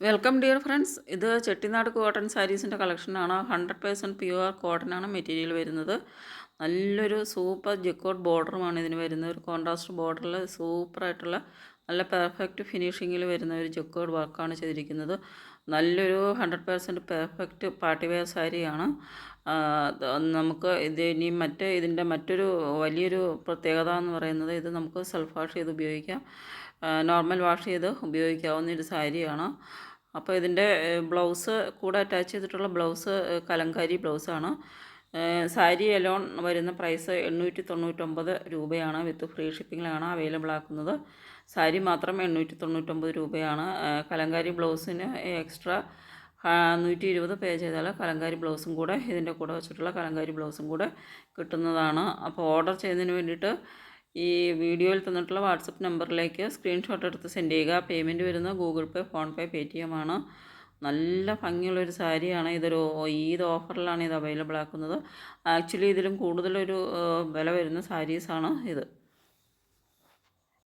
Welcome dear friends ഇത് Chettinad cotton സാരീസിന്റെ കളക്ഷനാണ്. ഹൺഡ്രഡ് പേഴ്സന്റ് പ്യുവർ കോട്ടനാണ് മെറ്റീരിയൽ വരുന്നത്. നല്ലൊരു സൂപ്പർ ജെക്കോട്ട് ബോർഡറുമാണ് ഇതിന് വരുന്നത്. ഒരു കോൺട്രാസ്റ്റ് ബോർഡറിൽ സൂപ്പറായിട്ടുള്ള നല്ല പെർഫെക്റ്റ് ഫിനിഷിങ്ങിൽ വരുന്ന ഒരു ജെക്കോട്ട് വർക്കാണ് ചെയ്തിരിക്കുന്നത്. നല്ലൊരു hundred percent perfect party wear സാരിയാണ് നമുക്ക് ഇത് ഇനി മറ്റ് ഇതിന്റെ മറ്റൊരു വലിയൊരു പ്രത്യേകത എന്ന് പറയുന്നത് ഇത് നമുക്ക് സെൽഫ് വാഷ് ചെയ്ത് ഉപയോഗിക്കാം. നോർമൽ വാഷ് ചെയ്ത് ഉപയോഗിക്കാവുന്ന ഒരു സാരിയാണ് അപ്പോൾ ഇതിന്റെ ബ്ലൗസ് കൂടെ അറ്റാച്ച് ചെയ്തിട്ടുള്ള ബ്ലൗസ് കലങ്കാരി ബ്ലൗസാണ് സാരി അലോൺ വരുന്ന പ്രൈസ് എണ്ണൂറ്റി തൊണ്ണൂറ്റൊമ്പത് രൂപയാണ്. വിത്ത് ഫ്രീ ഷിപ്പിങ്ങിലാണ് അവൈലബിൾ ആക്കുന്നത്. സാരി മാത്രം എണ്ണൂറ്റി തൊണ്ണൂറ്റൊമ്പത് രൂപയാണ് കലങ്കാരി ബ്ലൗസിന് എക്സ്ട്രാ നൂറ്റി ഇരുപത് പേ ചെയ്താൽ കലങ്കാരി ബ്ലൗസും കൂടെ ഇതിന്റെ കൂടെ വെച്ചിട്ടുള്ള കലങ്കാരി ബ്ലൗസും കൂടെ കിട്ടുന്നതാണ്. അപ്പോൾ ഓർഡർ ചെയ്യുന്നതിന് വേണ്ടിയിട്ട് ഈ വീഡിയോയിൽ തന്നിട്ടുള്ള വാട്സപ്പ് നമ്പറിലേക്ക് സ്ക്രീൻഷോട്ട് എടുത്ത് സെൻഡ് ചെയ്യുക. പേയ്മെന്റ് വരുന്നത് Google Pay PhonePe Paytm ആണ്. നല്ല ഭംഗിയുള്ളൊരു സാരിയാണ്. ഇതൊരു ഈദ് ഓഫറിലാണ് ഇത് അവൈലബിൾ ആക്കുന്നത് ആക്ച്വലി ഇതിലും കൂടുതലൊരു വില വരുന്ന സാരീസാണ് ഇത്.